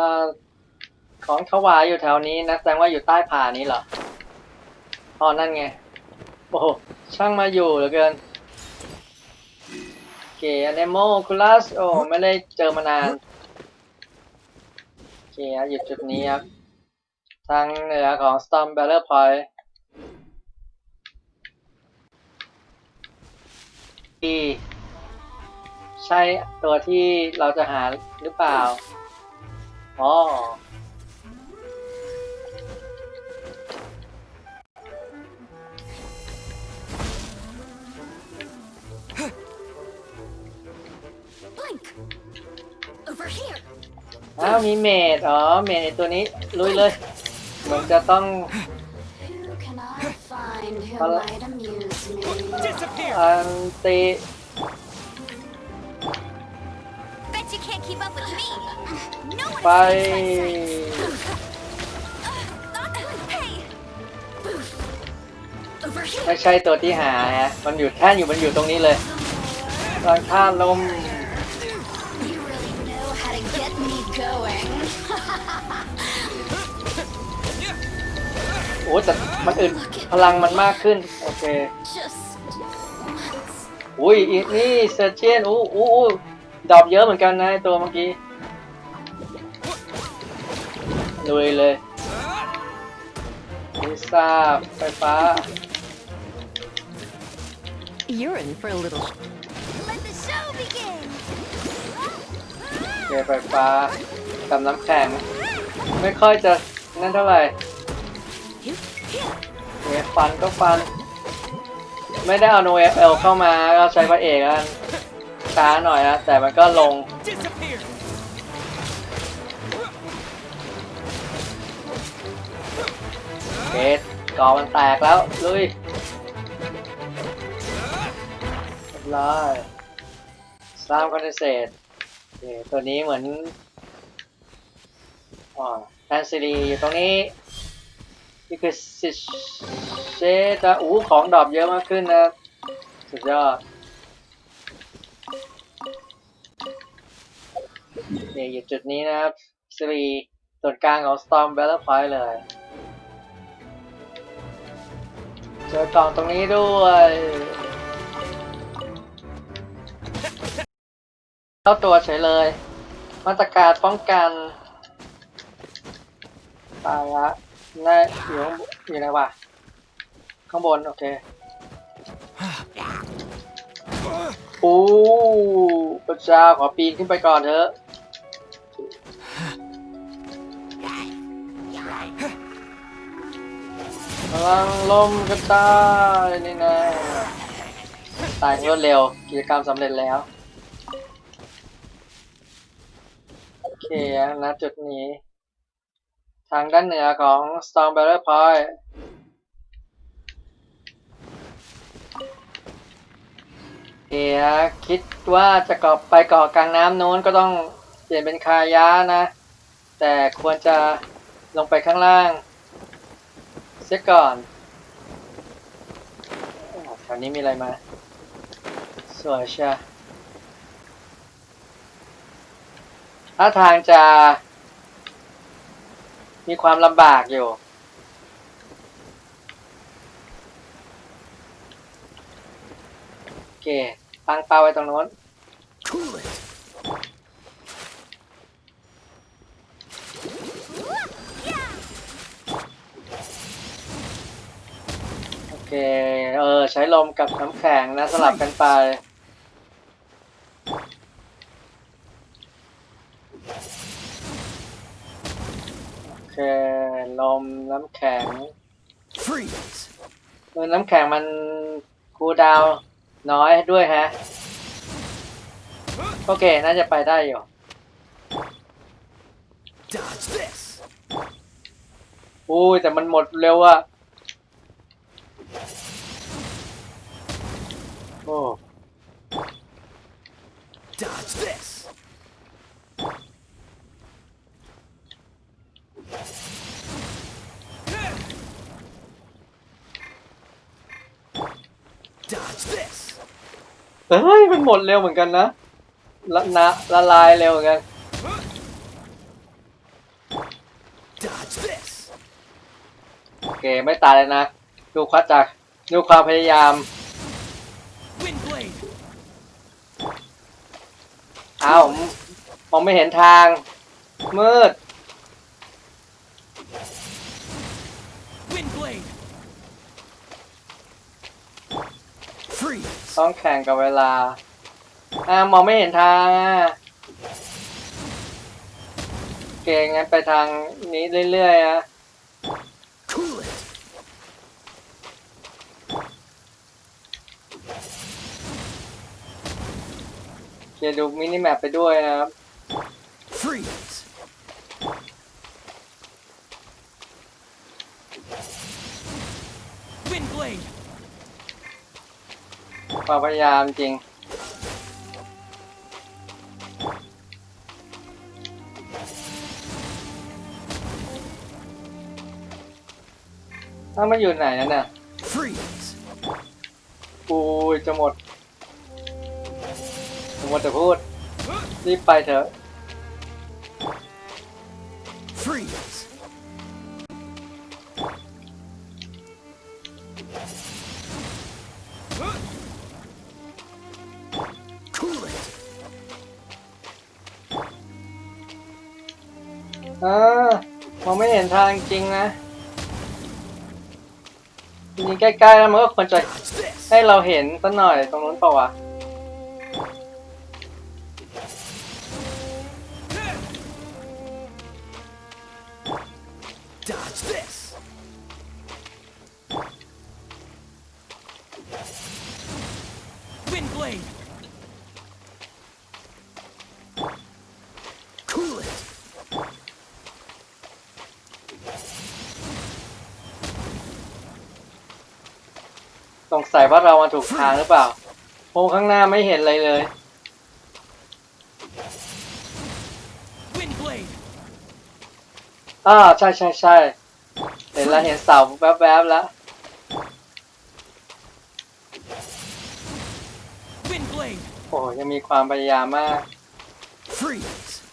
อ่อของถวายอยู่แถวนี้นะแสดงว่าอยู่ใต้ผานี้เหรออ๋อนั่นไง โอ้โหช่างมาอยู่เหลือเกินโอเคอ n นโมคูลัส โอ้ไม่ได้เจอมานานโอเคครับอยู่จุดนี้ครับ ทางเหนือของ Storm b a r r e r Point ที่ใช่ตัวที่เราจะหาหรือเปล่า อ๋อ Blink! Over here! อ้าวมีเมดอ๋อเมดไอ้ตัวนี้ลุยเลยเหมือนจะต้อง Who can I find who Hello? might amuse me? Disappear! อันตี ไป ไม่ใช่ตัวที่หาฮะ มันอยู่แท่นอยู่มันอยู่ตรงนี้เลยตอนข้าลมโอ้แต่มันอึดพลังมันมากขึ้น โอเคอุ้ยอีนี่เซอร์เจนอู้อู้อู้ดอปเยอะเหมือนกันนะตัวเมื่อกี้ ลุยเลยลิซ่าไฟฟ้า You're in for a little. let the show begin. เกไฟฟ้ากับน้ำแข็ง ไม่ค่อยจะนั่นเท่าไหร่เวฟันก็ฟัน ไม่ได้เอาโนเอฟเอลเข้ามาก็ใช้พระเอกกันช้าหน่อยนะแต่มันก็ลง เกตกอมันแตกแล้ว ลุยเรียบร้อยสร้างคอนเดนเซตโอเคตัวนี้เหมือนอ๋อแอนซีดีอยู่ตรงนี้นี่คือซิเชจะอู้ของดรอปเยอะมากขึ้นนะสุดยอดเนี่ยอยู่จุดนี้นะครับซีรีส่วนกลางของ Storm Battle Point เลย เจอกล่องตรงนี้ด้วย เข้าตัวเฉยเลย มาตรการป้องกันตายละน่าอยู่ข้างบอยู่ไหนวะ ข้างบน โอเคโอ้พระเจ้าขอปีนขึ้นไปก่อนเถอะ พลังลมกระจายนี่นะตายรวดเร็ว กิจกรรมสำเร็จแล้ว โอเคนะจุดนี้ ทางด้านเหนือของ Storm Barrier Point เอียคิดว่าจะเกาะไปเกาะกลางน้ำโน้นก็ต้องเปลี่ยนเป็นคายะนะ แต่ควรจะลงไปข้างล่าง สียก่อนแถวนี้มีอะไรมา สวยเชียถ้าทางจะ มีความลำบากอยู่ โอเค ตั้งเป้าไว้ตรงโน้น เค เออ ใช้ลมกับน้ำแข็งนะสลับกันไป โอเค ลมน้ำแข็ง Freeze! เออน้ำแข็งมันคูลดาวน์น้อยด้วยฮะ โอเค น่าจะไปได้อยู่ Dodge this! อุ้ยแต่มันหมดเร็วอะ เฮ้ยมันหมดเร็วเหมือนกันนะละนะละลายเร็วเหมือนกัน โอเค ไม่ตายเลยนะ ดูความจากดูความพยายาม Wind blade. อ้าวมองไม่เห็นทาง มืดต้องแข่งกับเวลาอ่ามองไม่เห็นทางอะเก่งงั้นไปทางนี้เรื่อยๆอะ Cool it. เกียร์ดูมินิแมปไปด้วยนะครับ Freeze. Wind blade. ความพยายามจริง ถ้ามันอยู่ไหนนั่นน่ะ Freeze. กูจะหมดจะหมดแต่พูด รีบไปเถอะ Freeze. Cool it. อ่ามองไม่เห็นทางจริงนะ จริงๆใกล้ๆแล้วมันก็ควรจะ Dodge this. ให้เราเห็นสักหน่อยตรงนู้นเปล่าวะ สงสัยว่าเรามาถูกทางหรือเปล่าโค้งข้างหน้าไม่เห็นอะไรเลย Wind blade. อ่าใช่ใช่ใช่เห็นแล้วเห็นเสาแวบๆแล้ว Wind blade. โอ้ยังมีความพยายามมาก Freeze. Freeze.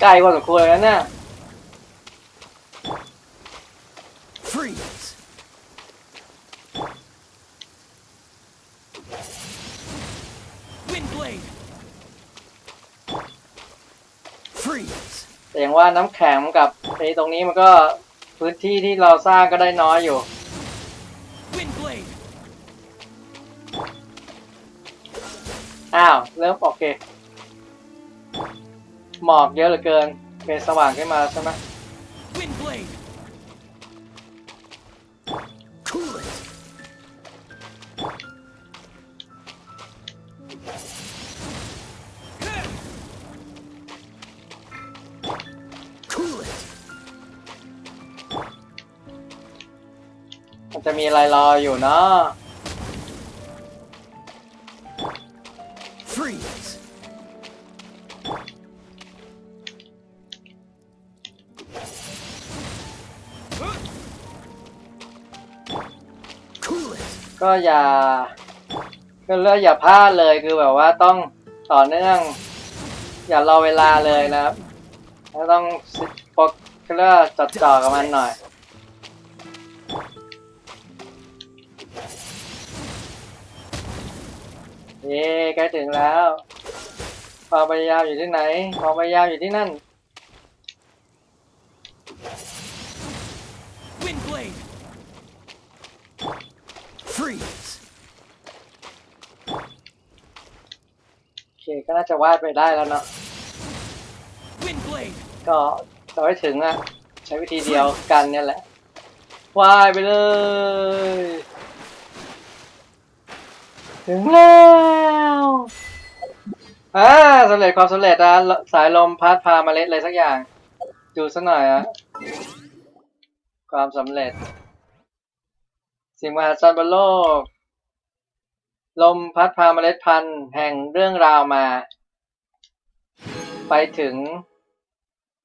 ใกล้พอสมควรแล้วเนี่ย Freeze. Wind blade. Freeze. แต่อย่างว่าน้ำแข็งกับไอ้ตรงนี้มันก็พื้นที่ที่เราสร้างก็ได้น้อยอยู่ Wind blade. อ้าว เริ่มโอเค หมอกเยอะเหลือเกินเป็นสว่างขึ้นมาแล้วใช่ไหม Wind blade. Cool it. มันจะมีอะไรรออยู่เนาะ ก็อย่าก็เลือกอย่าพลาดเลยคือแบบว่าต้องต่อเนื่อง อย่ารอเวลาเลยนะครับแล้วต้องโฟกัสเลือกจดจ่อกับมันหน่อยเย้ใกล้ถึงแล้วความพยายามอยู่ที่ไหนความพยายามอยู่ที่นั่น Wind blade. Freeze. โอเค ก็น่าจะวาดไปได้แล้วเนาะก็จะให้ถึงอะใช้วิธีเดียวกันเนี่ยแหละวายไปเลย ถึงแล้วอ่าสำเร็จความสำเร็จนะสายลมพัดพาเมล็ดอะไรสักอย่าง ดูสักหน่อยอะความสำเร็จ สิ่งมหัศจรรย์บนโลก ลมพัดพาเมล็ดพันธุ์แห่งเรื่องราวมา ไปถึง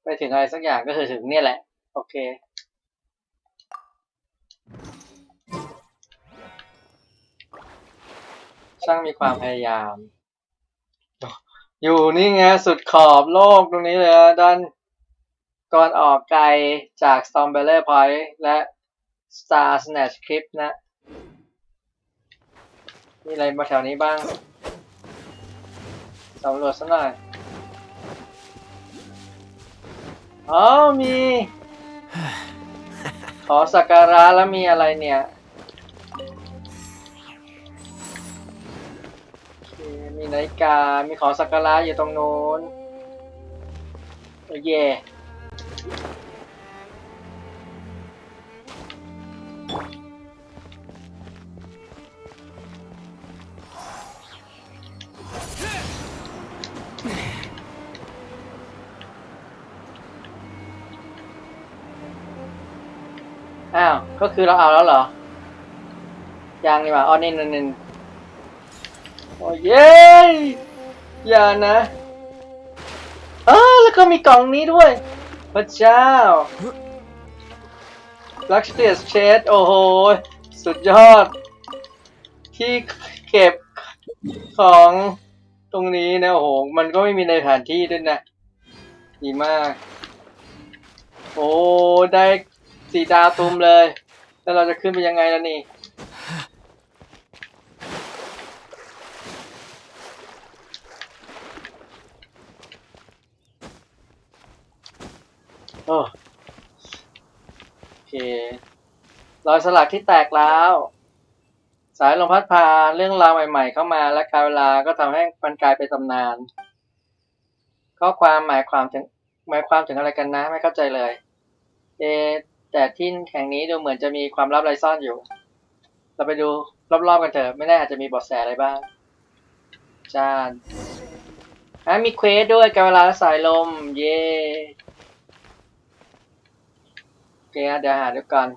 ไปถึงอะไรสักอย่างก็คือถึงเนี่ยแหละ โอเค ช่างมีความพยายาม อยู่นี่ไงสุดขอบโลกตรงนี้เลยด้านตอนออกไกลจาก Storm b e l l e r Point และ Star Snatch Clip นะ มีอะไรมาแถวนี้บ้างสำรวจสักหน่อยอ๋อมี ขอสักการะแล้วมีอะไรเนี่ยโอเคมีนาฬิกา มีของสักการะอยู่ตรงโน้นโอ้เย่ ก็คือเราเอาแล้วเหรอ ยังนี่ว่าอ๋อนี่นี่นี่โอ้เย้อย่านะเออแล้วก็มีกล่องนี้ด้วย พระเจ้า Luxurious Chest โอ้โห สุดยอด ที่เก็บของตรงนี้นะ โอ้โห มันก็ไม่มีในแผนที่ด้วยนะ ดีมาก โอ้ ได้สีดาวตุมเลย แล้วเราจะขึ้นไปยังไงล่ะนี่ โอ้โอเค รอยสลักที่แตกแล้ว สายลมพัดพาเรื่องราวใหม่ ๆ เข้ามาและการเวลาก็ทำให้มันกลายเป็นตำนาน ข้อความหมายความถึงหมายความถึงอะไรกันนะไม่เข้าใจเลย เอ แต่ที่แห่งนี้ดูเหมือนจะมีความลับอะไรซ่อนอยู่ เราไปดูรอบๆกันเถอะ ไม่แน่อาจจะมีเบทแสอะไรบ้าง จานอะมีเควสด้วยกาเวลาสายลม เย่โอเคเดี๋ยวหาดูก่อน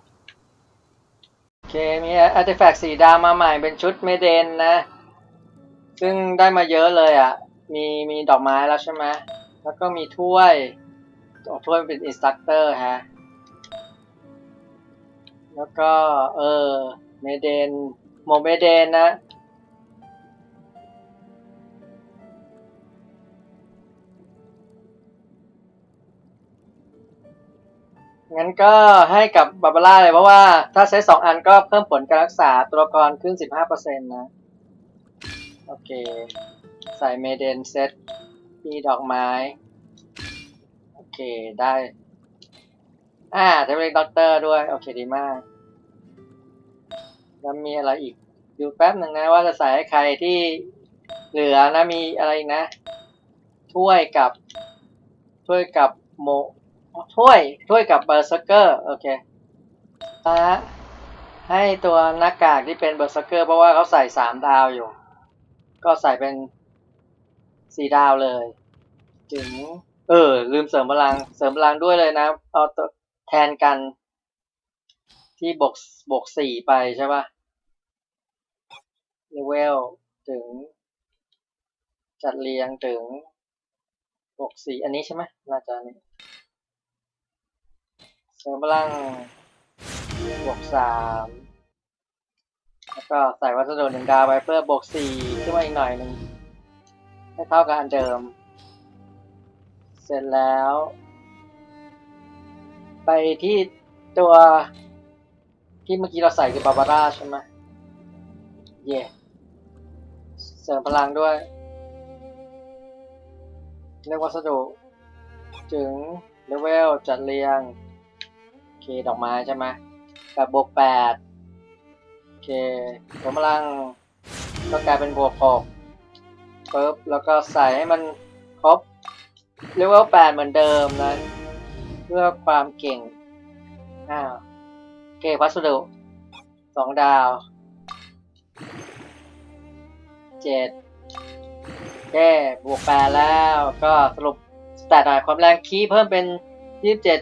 โอเค มีอาร์ติแฟกต์สีดำมาใหม่เป็นชุดเมเดนนะ ซึ่งได้มาเยอะเลยอะ มีมีดอกไม้แล้วใช่ไหมแล้วก็มีถ้วยถ้วยเป็นอินสตัคเตอร์ฮะ แล้วก็ เออ เมเดนโมเมเดนนะ งั้นก็ให้กับบาบาร่าเลยเพราะว่าถ้าใช้สองอันก็เพิ่มผลการรักษาตัวละครขึ้น 15%นะ โอเค ใส่เมเดนเซตมีดอกไม้ โอเคได้ อ่าเทเวลิกด็อกเตอร์ด้วย โอเคดีมาก แล้วมีอะไรอีก ดูแป๊บหนึ่งนะ ว่าจะใส่ให้ใครที่เหลือนะมีอะไรนะ ถ้วยกับถ้วยกับโมถ้วยถ้วยกับเบอร์เซอร์เกอร์โอเคอะให้ตัวหน้ากากที่เป็นเบอร์เซอร์เกอร์เพราะว่าเขาใส่สามดาวอยู่ ก็ใส่เป็นสี่ดาวเลย ถึง เออ ลืมเสริมพลัง เสริมพลังด้วยเลยนะ เอาตัว แทนกัน ที่บวกบวกสี่ไปใช่ปะเลเวลถึง จัดเรียงถึงบวกสี่อันนี้ใช่ไหมน่าจะนนี้เสริมพลังบวกสามแล้วก็ใส่วัสดุหนึ่งดาวไปเพื่อบวกสี่ขึ้นมาอีกหน่อยหนึ่งให้เท่ากับอันเดิม เสร็จแล้ว ไปที่ตัวที่เมื่อกี้เราใส่คือบาบาร่าใช่ไหมเย่เสริมพลังด้วยเรียกวัสดุ ถึงเลเวลจัดเรียง โอเค ดอกไม้ใช่ไหมแบบบวกแปดโอเคเสริมพลังก็กลายเป็นบวกหกปึ๊บแล้วก็ใส่ให้มันครบเลเวลแปดเหมือนเดิมนะ เพื่อความเก่ง อ้าวโอเคพัสดุสองดาวเจ็ดแค่บวกแปดแล้วก็สรุปสแตทหน่อยความแรงคีเพิ่มเป็นยี่สิบเจ็ด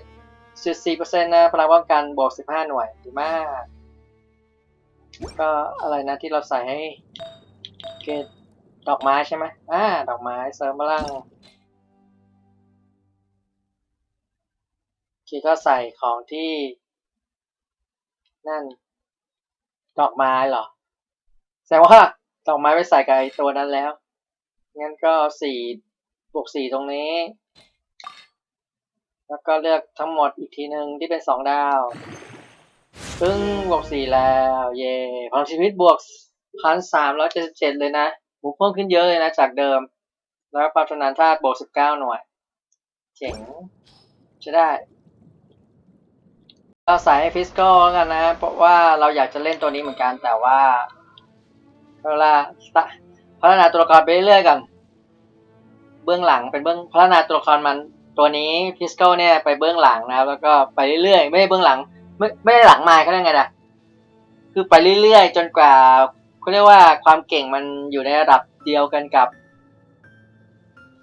จุดสี่เปอร์เซ็นต์นะพลังป้องกันบวกสิบห้าหน่วยดีมาก ก็อะไรนะที่เราใส่ให้โอเคดอกไม้ใช่ไหมอ่า ดอกไม้เสริมพลัง คก็ใส่ของที่ นั่น ดอกไม้เหรอ แสดงว่าดอกไม้ไปใส่กับไอตัวนั้นแล้ว งั้นก็สี่บวกสี่ตรงนี้ แล้วก็เลือกทั้งหมดอีกทีหนึ่งที่เป็นสองดาวซึ่งบวกสี่แล้ว เย่พลังชีวิตบวกพันสามร้อยเจ็ดสิบเจ็ดเลยนะหมูเพิ่มขึ้นเยอะเลยนะจากเดิม แล้วความชำนาญธาตุบวกสิบเก้าหน่วย เจ๋งใช่ได้ เราใส่ให้ฟิสโก้แล้วกันนะ เพราะว่าเราอยากจะเล่นตัวนี้เหมือนกันแต่ว่าเวลาพัฒนาตัวละครไปเรื่อยๆกันเบื้องหลังเป็นเบื้องพัฒนาตัวละครมันตัวนี้พิสโก้เนี่ยไปเบื้องหลังนะครับ แล้วก็ไปเรื่อยๆไม่ได้เบื้องหลัง ไม่ไม่ได้หลังมาเขาเรียกไงนะคือไปเรื่อยๆ จนกว่าเขาเรียกว่าความเก่งมันอยู่ในระดับเดียวกันกับ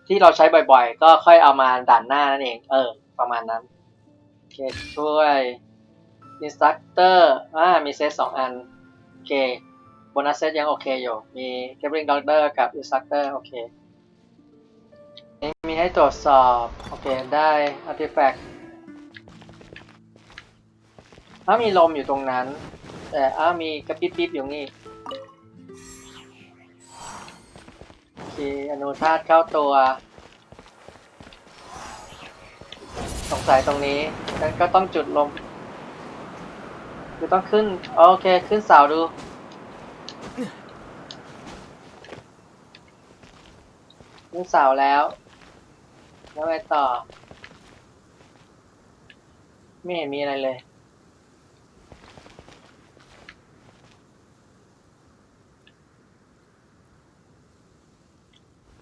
ที่เราใช้บ่อยๆ ก็ค่อยเอามาด่านหน้านั่นเอง เออ ประมาณนั้นโอเคช่วย อินสตัคเตอร์อ่ามีเซตสองอัน โอเคโบนัสเซตยังโอเคอยู่ มีเกม r ริงด็อกเตอร์กับอินสตัคเตอร์โอเคมีให้ตรวจสอบ โอเค ได้อาร์ติแฟกต์อ้ามีลมอยู่ตรงนั้น แต่อ้ามีกระปิบๆอยู่นี่โอเคอนุธาตเข้าตัว สงสัยตรงนี้งั้นก็ต้องจุดลม คือต้องขึ้น โอเค ขึ้นเสาดู ขึ้นเสาแล้ว แล้วไงต่อ ไม่เห็นมีอะไรเลย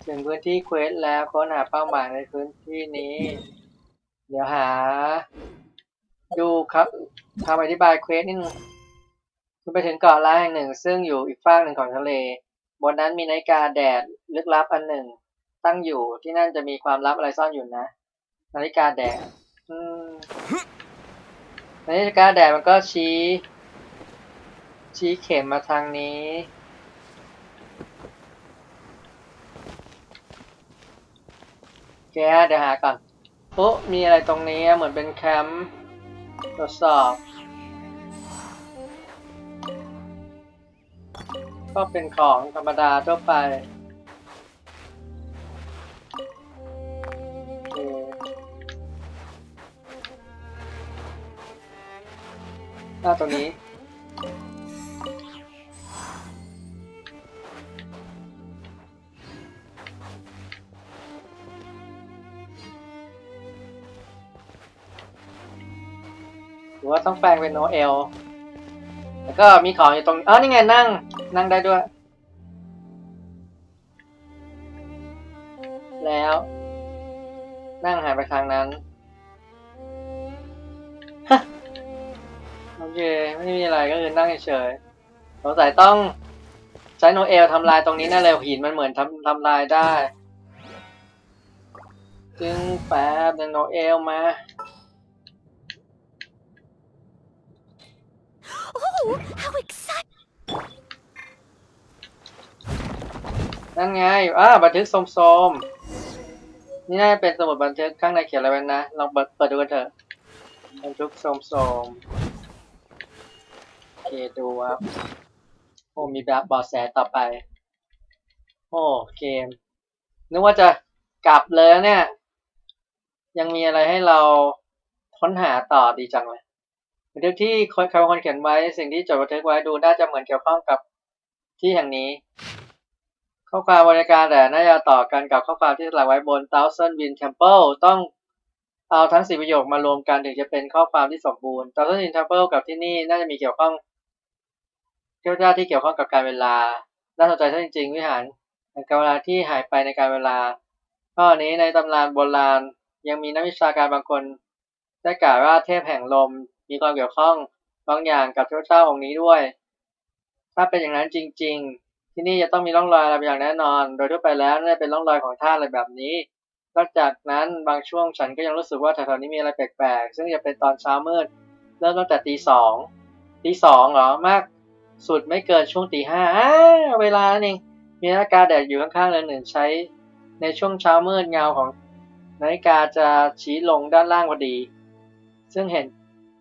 ถึงพื้นที่เควสแล้วค้นหาเป้าหมายในพื้นที่นี้ เดี๋ยวหา ดูครับ คำอธิบายเควสนิดนึงคุณไปถึงเกาะล้างแห่งหนึ่ง ซึ่งอยู่อีกฝากหนึ่งของทะเล บนนั้นมีนาฬิกาแดดลึกลับอันหนึ่ง ตั้งอยู่ที่นั่นจะมีความลับอะไรซ่อนอยู่นะ นาฬิกาแดดนาฬิกาแดดมันก็ชี้ ชี้เข็มมาทางนี้ แกเดี๋ยวหาก่อนโอ้มีอะไรตรงนี้เหมือนเป็นแคมป์ ตรวจสอบ ก็เป็นของธรรมดาทั่วไปหน้าตรงนี้ ต้องแปลงเป็นโนเอล แล้วก็มีของอยู่ตรงเออนี่ไงนั่ง นั่งได้ด้วย แล้ว นั่งหันไปทางนั้นฮะโอเค ไม่มีอะไรก็คือนั่งเฉยสงสัยต้องใช้โนเอลทำลายตรงนี้แน่เลยหินมันเหมือนทำทำลายได้ จึงแป๊บนึงโนเอลมา Oh, how exciting! นั่นไงอ่าบันทึกโสมๆนี่น่าจะเป็นสมุดบันทึกข้างในเขียนอะไรไว้นะ ลองเปิดเปิดดูกันเถอะ บันทึกโสมๆโอเคดูครับ โอ้มีแบบบอแสต่อไป โอ้เกม นึกว่าจะกลับเลยเนี่ย ยังมีอะไรให้เราค้นหาต่อดีจังเลย บันทึกที่คนใครบางคนเขียนไว้สิ่งที่จดบันทึกไว้ดูน่าจะเหมือนเกี่ยวข้องกับที่แห่งนี้ ข้อความบริการแต่น่าจะต่อกันกับข้อความที่สลักไว้บน Thousand Wind Temple ต้องเอาทั้งสี่ประโยคมารวมกันถึงจะเป็นข้อความที่สมบูรณ์ Thousand Wind Temple กับที่นี่น่าจะมีเกี่ยวข้องเกี่ยวกับที่เกี่ยวข้องกับการเวลา น่าสนใจซะจริงๆ วิหารแห่งการเวลาที่หายไปในการเวลา ข้อนี้ในตำนานโบราณยังมีนักวิชาการบางคน ได้กล่าวว่าเทพแห่งลม มีความเกี่ยวข้องบางอย่างกับเทพเจ้าองค์นี้ด้วย ถ้าเป็นอย่างนั้นจริง ๆ ที่นี่จะต้องมีร่องรอยอะไรบางอย่างแน่นอน โดยทั่วไปแล้วน่าจะเป็นร่องรอยของธาอะไรแบบนี้นอกจากนั้นบางช่วงฉันก็ยังรู้สึกว่าแถวๆนี้มีอะไรแปลกๆ ซึ่งจะเป็นตอนเช้ามืด เริ่มตั้งแต่ตีสองตีสองเหรอมากสุดไม่เกินช่วงตีห้าเวลานั่นเองมีนาฬิกาแดกอยู่ข้างๆเรือนหนึ่งใช้ ในช่วงเช้ามืดเงาของนาฬิกาจะชี้ลงด้านล่างพอดี ซึ่งเห็น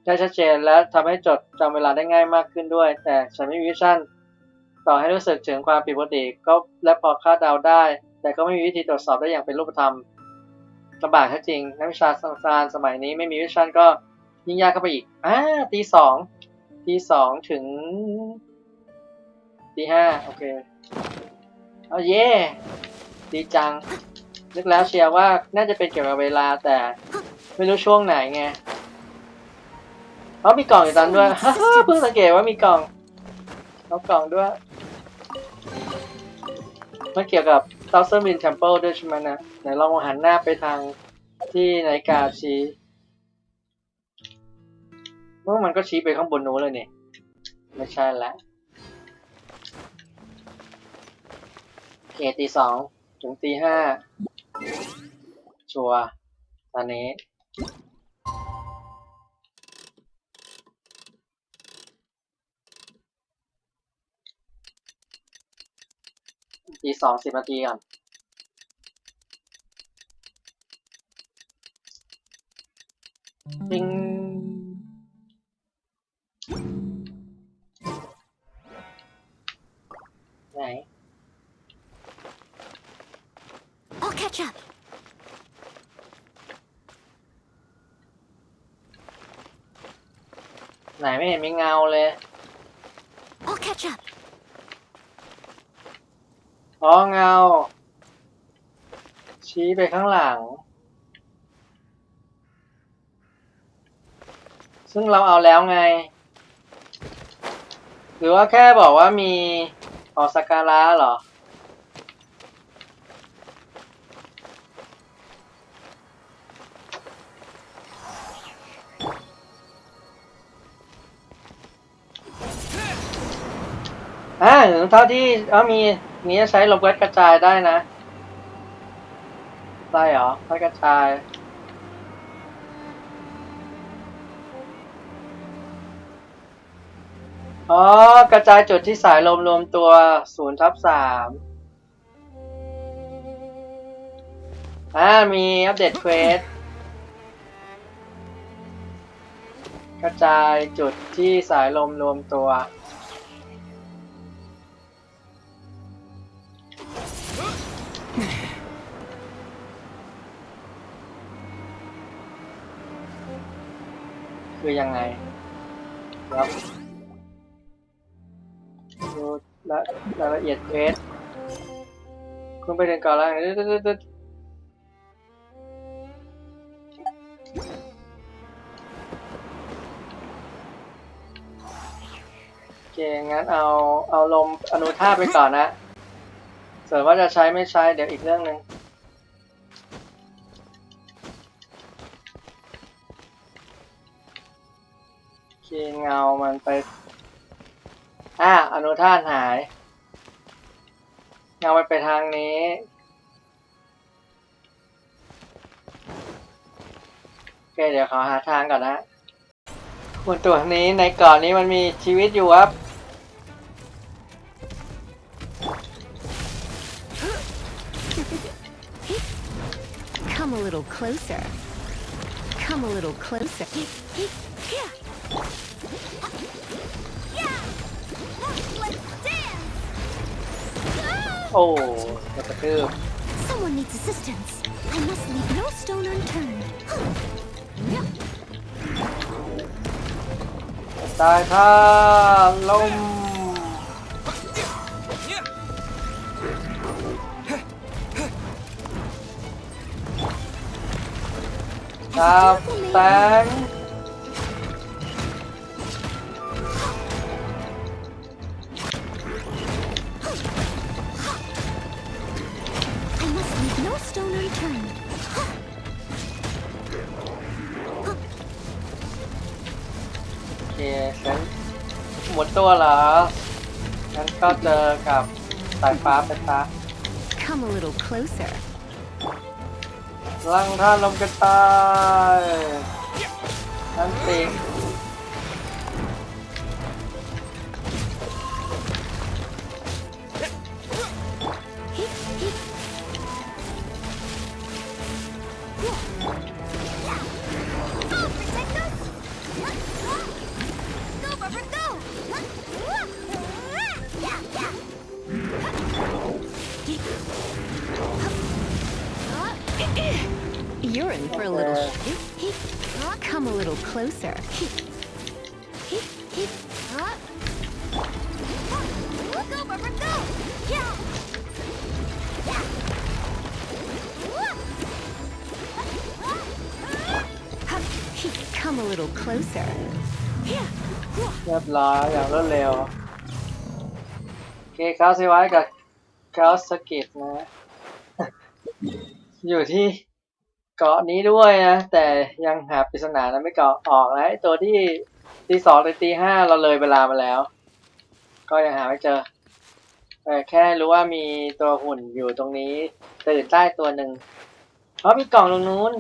ได้ชัดเจนและทำให้จดจำเวลาได้ง่ายมากขึ้นด้วย แต่ฉันไม่มีวิชั่น ต่อให้รู้สึกถึงความผิดปกติก็และพอคาดเดาได้ แต่ก็ไม่มีวิธีตรวจสอบได้อย่างเป็นรูปธรรมลำบากแท้จริง นักวิชาศาสตร์สมัยนี้ไม่มีวิชั่นก็ยิ่งยากเข้าไปอีกอ่าตีสองตีสองถึงตีห้าโอเคเอาเย่ดีจัง นึกแล้วเชียร์ว่าน่าจะเป็นเกี่ยวกับเวลาแต่ไม่รู้ช่วงไหนไง เขามีกล่องอยู่ตอนด้วยเพิ่งสังเกตว่ามีกล่องเอากล่องด้วยมันเกี่ยวกับ Thousand Wind Temple ด้วยใช่ไหมนะไหนลองหันหน้าไปทางที่นาฬิกาชี้ว่ามันก็ชี้ไปข้างบนนู้นเลยนี่ ไม่ใช่แล้วโอเคตีสองถึงตีห้าชัวร์ตอนนี้ ตีสองสิบนาทีก่อน อ๋อเงา ชี้ไปข้างหลัง ซึ่งเราเอาแล้วไง หรือว่าแค่บอกว่ามีออสการะเหรออ่าถึงเท่าที่เออมี นี้ใช้ลบเวทกระจายได้นะ ได้เหรอเวทกระจายอ๋อกระจายจุดที่สายลมรวมตัว0ทับ3อ่ามีอัปเดตเควสกระจายจุดที่สายลมรวมตัว คือยังไงครับดูรายรายละเอียดเควสคุณไปเดินก่อนแล้วตึ๊ดๆๆโอเค งั้นเอา เอาลมอนุธาตุไปก่อนนะ ส่วนว่าจะใช้ไม่ใช้ เดี๋ยวอีกเรื่องหนึ่ง เงามันไป อ่าอนุธาตหาย เงามันไปทางนี้ โอเค เดี๋ยวขอหาทางก่อนนะบนตัวนี้ในก่อนนี้มันมีชีวิตอยู่ครับ Come a little closer. Come a little closer. โอ้กระตืบ Someone needs assistance. I must leave no stone unturned. ตายท่าลมดาบแสง stone unturned. โอเคงั้นหมดตัวเหรองั้นก็เจอกับสายฟ้าไปซะ Come a little closer. พลังท่านลมกระต่ายนั่นติ You're in for a little sh- Come a little closer. Go, Barbara, go! Yeah! Come a little closer. เรียบร้อยอย่างรวดเร็ว โอเคคาสไว้กับคาสกิตนะ อยู่ที่ เกาะนี้ด้วยนะ แต่ยังหาปริศนานะไม่เกาะออกนะไอตัวที่ตีสองหรือตีห้าเราเลยเวลามาแล้ว ก็ยังหาไม่เจอแต่แค่รู้ว่ามีตัวหุ่นอยู่ตรงนี้ตื่นใต้ตัวหนึ่งเพราะมีกล่องตรงนู้น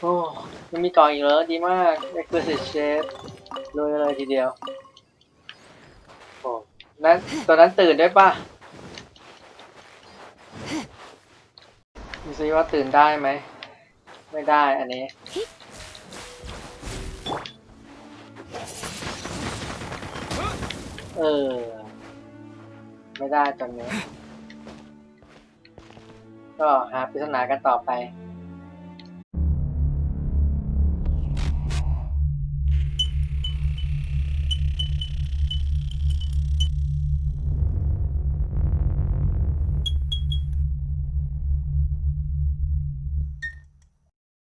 โอ้ยังมีกล่องอีกเหรอดีมาก Exquisite Chef ลุยเลยทีเดียวโอ้นั้นตัวนั้นตื่นได้ปะ ดูซิว่าตื่นได้ไหม ไม่ได้อันนี้ เออ ไม่ได้ตอนนี้ ก็หาปริศนากันต่อไป